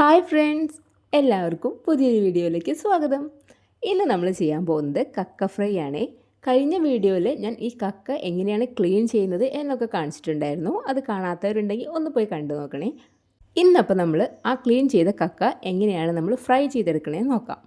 Hi friends എല്ലാവർക്കും പുതിയൊരു വീഡിയോയിലേക്ക് സ്വാഗതം. ഇന്ന് നമ്മൾ ചെയ്യാൻ പോകുന്നത് കക്ക ഫ്രൈ ആണ്. കഴിഞ്ഞ വീഡിയോയിൽ ഞാൻ ഈ കക്ക എങ്ങനെയാണ് ക്ലീൻ ചെയ്യുന്നത് എന്നൊക്കെ കാണിച്ചിട്ടുണ്ടായിരുന്നു. അത് കാണാത്തവരുണ്ടെങ്കിൽ ഒന്ന് പോയി കണ്ടു നോക്കണേ. ഇന്നപ്പോൾ നമ്മൾ ആ ക്ലീൻ ചെയ്ത കക്ക എങ്ങനെയാണ് നമ്മൾ ഫ്രൈ ചെയ്തെടുക്കണേ നോക്കാം.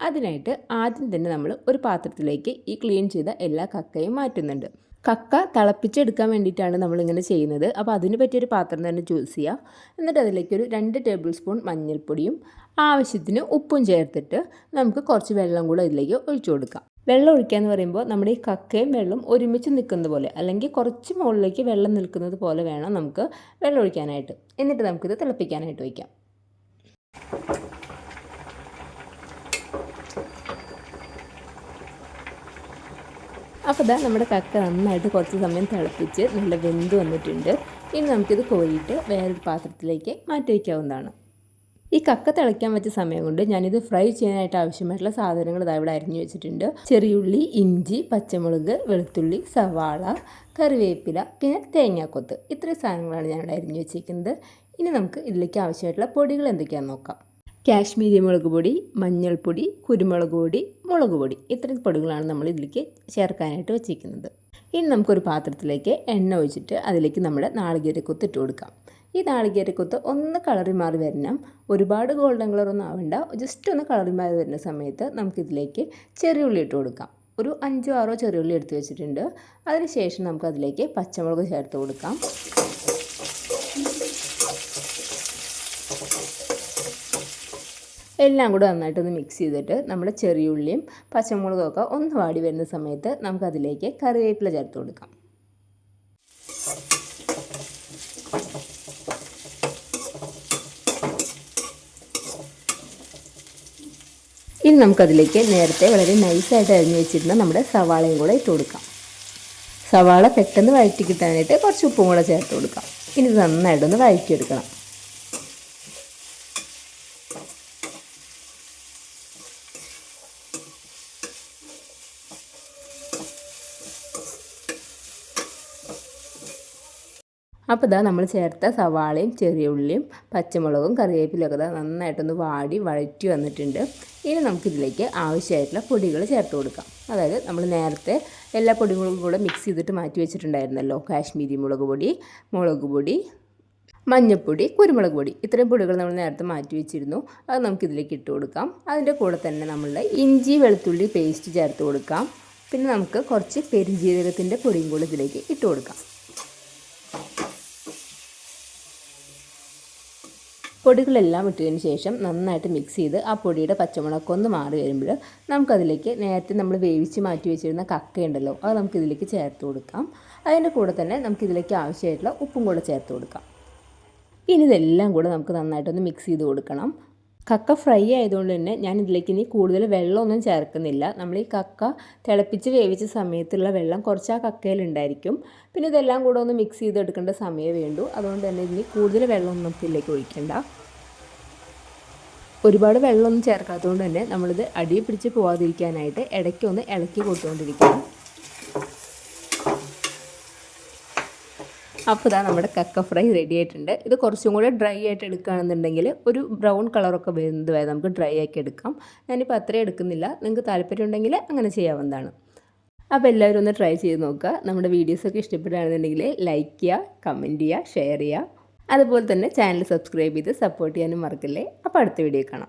അതിനായിട്ട് ആദ്യം തന്നെ നമ്മൾ ഒരു പാത്രത്തിലേക്ക് ഈ ക്ലീൻ ചെയ്ത എല്ലാ കക്കയും മാറ്റുന്നുണ്ട്. കക്ക തിളപ്പിച്ചെടുക്കാൻ വേണ്ടിയിട്ടാണ് നമ്മളിങ്ങനെ ചെയ്യുന്നത്. അപ്പോൾ അതിന് പറ്റിയൊരു പാത്രം തന്നെ ചൂസ് ചെയ്യുക എന്നിട്ട് അതിലേക്കൊരു രണ്ട് ടേബിൾ സ്പൂൺ മഞ്ഞൾപ്പൊടിയും ആവശ്യത്തിന് ഉപ്പും ചേർത്തിട്ട് നമുക്ക് കുറച്ച് വെള്ളം കൂടെ അതിലേക്ക് ഒഴിച്ചു കൊടുക്കാം. വെള്ളം ഒഴിക്കുക എന്ന് പറയുമ്പോൾ നമ്മുടെ ഈ കക്കയും വെള്ളം ഒരുമിച്ച് നിൽക്കുന്നത് പോലെ അല്ലെങ്കിൽ കുറച്ച് മുകളിലേക്ക് വെള്ളം നിൽക്കുന്നത് പോലെ വേണം നമുക്ക് വെള്ളം ഒഴിക്കാനായിട്ട്. എന്നിട്ട് നമുക്കിത് തിളപ്പിക്കാനായിട്ട് വയ്ക്കാം അപ്പോൾ ഇതാ നമ്മുടെ കക്ക നന്നായിട്ട് കുറച്ച് സമയം തിളപ്പിച്ച് നല്ല വെന്ത് വന്നിട്ടുണ്ട്. ഇനി നമുക്കിത് കോരിയിട്ട് വേറൊരു പാത്രത്തിലേക്ക് മാറ്റി വയ്ക്കാവുന്നതാണ് ഈ കക്ക തിളയ്ക്കാൻ വെച്ച സമയം കൊണ്ട് ഞാനിത് ഫ്രൈ ചെയ്യാനായിട്ട് ആവശ്യമായിട്ടുള്ള സാധനങ്ങൾ ഇതാ ഇവിടെ അരിഞ്ഞു വെച്ചിട്ടുണ്ട്. ചെറിയുള്ളി ഇഞ്ചി പച്ചമുളക് വെളുത്തുള്ളി സവാള കറിവേപ്പില പിന്നെ തേങ്ങാക്കൊത്ത്. ഇത്രയും സാധനങ്ങളാണ് ഞാനിവിടെ അരിഞ്ഞു വെച്ചിരിക്കുന്നത്. ഇനി നമുക്ക് ഇതിലേക്ക് ആവശ്യമായിട്ടുള്ള പൊടികൾ എന്തൊക്കെയാണെന്ന് നോക്കാം. കാശ്മീരി മുളക് പൊടി മഞ്ഞൾപ്പൊടി കുരുമുളക് പൊടി മുളക് പൊടി ഇത്രയും പൊടികളാണ് നമ്മൾ ഇതിലേക്ക് ചേർക്കാനായിട്ട് വെച്ചിരിക്കുന്നത്. ഇനി നമുക്കൊരു പാത്രത്തിലേക്ക് എണ്ണ ഒഴിച്ചിട്ട് അതിലേക്ക് നമ്മുടെ നാളികേരക്കൊത്ത് ഇട്ട് കൊടുക്കാം. ഈ നാളികേരക്കൊത്ത് ഒന്ന് കളറി മാറി വരണം. ഒരുപാട് ഗോൾഡൻ കളറൊന്നും ആവണ്ട. ജസ്റ്റ് ഒന്ന് കളറി മാറി വരുന്ന സമയത്ത് നമുക്കിതിലേക്ക് ചെറിയുള്ളി ഇട്ട് കൊടുക്കാം. ഒരു അഞ്ചോ ആറോ ചെറിയുള്ളി എടുത്ത് വെച്ചിട്ടുണ്ട്. അതിനുശേഷം നമുക്കതിലേക്ക് പച്ചമുളക് ചേർത്ത് കൊടുക്കാം. എല്ലാം കൂടെ നന്നായിട്ടൊന്ന് മിക്സ് ചെയ്തിട്ട് നമ്മുടെ ചെറിയുള്ളിയും പച്ചമുളകൊക്കെ ഒന്ന് വാടി വരുന്ന സമയത്ത് നമുക്കതിലേക്ക് കറിവേപ്പില ചേർത്ത് കൊടുക്കാം. ഇനി നമുക്കതിലേക്ക് നേരത്തെ വളരെ നൈസായിട്ട് അരിഞ്ഞു വെച്ചിരുന്ന നമ്മുടെ സവാളയും കൂടെ ഇട്ട് കൊടുക്കാം. സവാള പെട്ടെന്ന് വഴറ്റി കിട്ടാനായിട്ട് കുറച്ച് ഉപ്പും കൂടെ ചേർത്ത് കൊടുക്കാം. ഇനി നന്നായിട്ടൊന്ന് വഴറ്റിയെടുക്കണം. അപ്പോൾ ഇതാ നമ്മൾ ചേർത്ത സവാളയും ചെറിയ ഉള്ളിയും പച്ചമുളകും കറിവേപ്പിലൊക്കെ ഇതാ നന്നായിട്ടൊന്ന് വാടി വഴറ്റി വന്നിട്ടുണ്ട്. ഇനി നമുക്കിതിലേക്ക് ആവശ്യമായിട്ടുള്ള പൊടികൾ ചേർത്ത് കൊടുക്കാം. അതായത് നമ്മൾ നേരത്തെ എല്ലാ പൊടികളും കൂടെ മിക്സ് ചെയ്തിട്ട് മാറ്റി വെച്ചിട്ടുണ്ടായിരുന്നല്ലോ. കാശ്മീരി മുളക് പൊടി മുളക് പൊടി മഞ്ഞൾപ്പൊടി കുരുമുളക് പൊടി. ഇത്രയും പൊടികൾ നമ്മൾ നേരത്തെ മാറ്റി വെച്ചിരുന്നു. അത് നമുക്കിതിലേക്ക് ഇട്ട് കൊടുക്കാം. അതിന്റെ കൂടെ തന്നെ നമ്മളുടെ ഇഞ്ചി വെളുത്തുള്ളി പേസ്റ്റ് ചേർത്ത് കൊടുക്കാം. പിന്നെ നമുക്ക് കുറച്ച് പെരുംജീരകത്തിന്റെ പൊടിയും കൂടെ ഇതിലേക്ക് ഇട്ട് കൊടുക്കാം. പൊടികളെല്ലാം ഇട്ടതിന് ശേഷം നന്നായിട്ട് മിക്സ് ചെയ്ത് ആ പൊടിയുടെ പച്ചമുളകൊക്കെ ഒന്ന് മാറി വരുമ്പോൾ നമുക്കതിലേക്ക് നേരത്തെ നമ്മൾ വേവിച്ച് മാറ്റി വെച്ചിരുന്ന കക്കയുണ്ടല്ലോ അത് നമുക്കിതിലേക്ക് ചേർത്ത് കൊടുക്കാം. അതിന്റെ കൂടെ തന്നെ നമുക്കിതിലേക്ക് ആവശ്യമായിട്ടുള്ള ഉപ്പും കൂടെ ചേർത്ത് കൊടുക്കാം. ഇനി ഇതെല്ലാം കൂടെ നമുക്ക് നന്നായിട്ടൊന്ന് മിക്സ് ചെയ്ത് കൊടുക്കണം. കക്ക ഫ്രൈ ആയതുകൊണ്ട് തന്നെ ഞാൻ ഇതിലേക്ക് ഇനി കൂടുതൽ വെള്ളമൊന്നും ചേർക്കുന്നില്ല. നമ്മൾ ഈ കക്ക തിളപ്പിച്ച് വേവിച്ച സമയത്തുള്ള വെള്ളം കുറച്ച് ആ കക്കയിലുണ്ടായിരിക്കും. പിന്നെ ഇതെല്ലാം കൂടെ ഒന്ന് മിക്സ് ചെയ്തെടുക്കേണ്ട സമയം വേണ്ടു. അതുകൊണ്ട് തന്നെ ഇനി കൂടുതൽ വെള്ളമൊന്നും ഇതിലേക്ക് ഒഴിക്കണ്ട. ഒരുപാട് വെള്ളമൊന്നും ചേർക്കാത്തതുകൊണ്ട് തന്നെ നമ്മളിത് അടിയിൽ പിടിച്ച് പോവാതിരിക്കാനായിട്ട് ഇടയ്ക്കൊന്ന് ഇളക്കി കൊടുത്തുകൊണ്ടിരിക്കണം. അപ്പോൾ ഇതാ നമ്മുടെ കക്ക ഫ്രൈ റെഡി ആയിട്ടുണ്ട്. ഇത് കുറച്ചും കൂടെ ഡ്രൈ ആയിട്ട് എടുക്കുകയാണെന്നുണ്ടെങ്കിൽ ഒരു ബ്രൗൺ കളറൊക്കെ വരുന്നത് വരെ നമുക്ക് ഡ്രൈ ആക്കി എടുക്കാം. ഞാനിപ്പോൾ അത്രയും എടുക്കുന്നില്ല. നിങ്ങൾക്ക് താല്പര്യം ഉണ്ടെങ്കിൽ അങ്ങനെ ചെയ്യാവുന്നതാണ്. അപ്പോൾ എല്ലാവരും ഒന്ന് ട്രൈ ചെയ്ത് നോക്കുക. നമ്മുടെ വീഡിയോസൊക്കെ ഇഷ്ടപ്പെടുകയാണെന്നുണ്ടെങ്കിൽ ലൈക്ക് ചെയ്യുക കമന്റ് ചെയ്യുക ഷെയർ ചെയ്യുക. അതുപോലെ തന്നെ ചാനൽ സബ്സ്ക്രൈബ് ചെയ്ത് സപ്പോർട്ട് ചെയ്യാനും മറക്കല്ലേ. അപ്പോൾ അടുത്ത വീഡിയോ കാണാം.